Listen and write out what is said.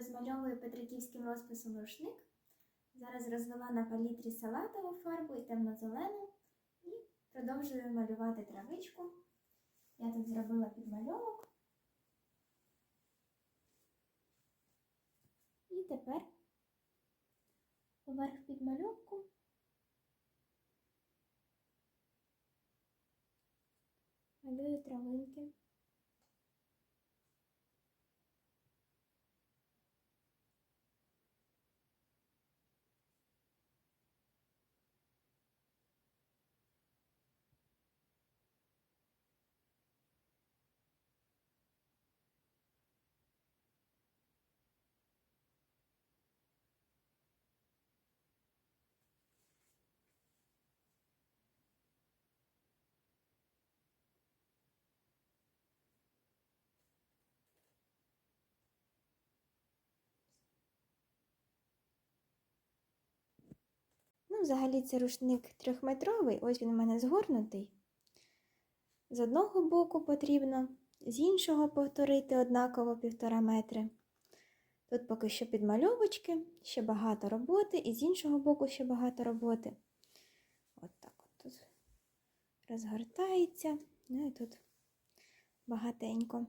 розмальовую петриківським розписом рушник. Зараз розвела на палітрі салатову фарбу і темно-зелену і продовжую малювати травичку. Я тут зробила підмальовок. І тепер поверх підмальовку малюю травинки. Взагалі це рушник трьохметровий, ось він у мене згорнутий. З одного боку потрібно, з іншого повторити однаково півтора метри. Тут поки що підмальовочки, ще багато роботи, і з іншого боку ще багато роботи. От так от тут розгортається, ну і тут багатенько.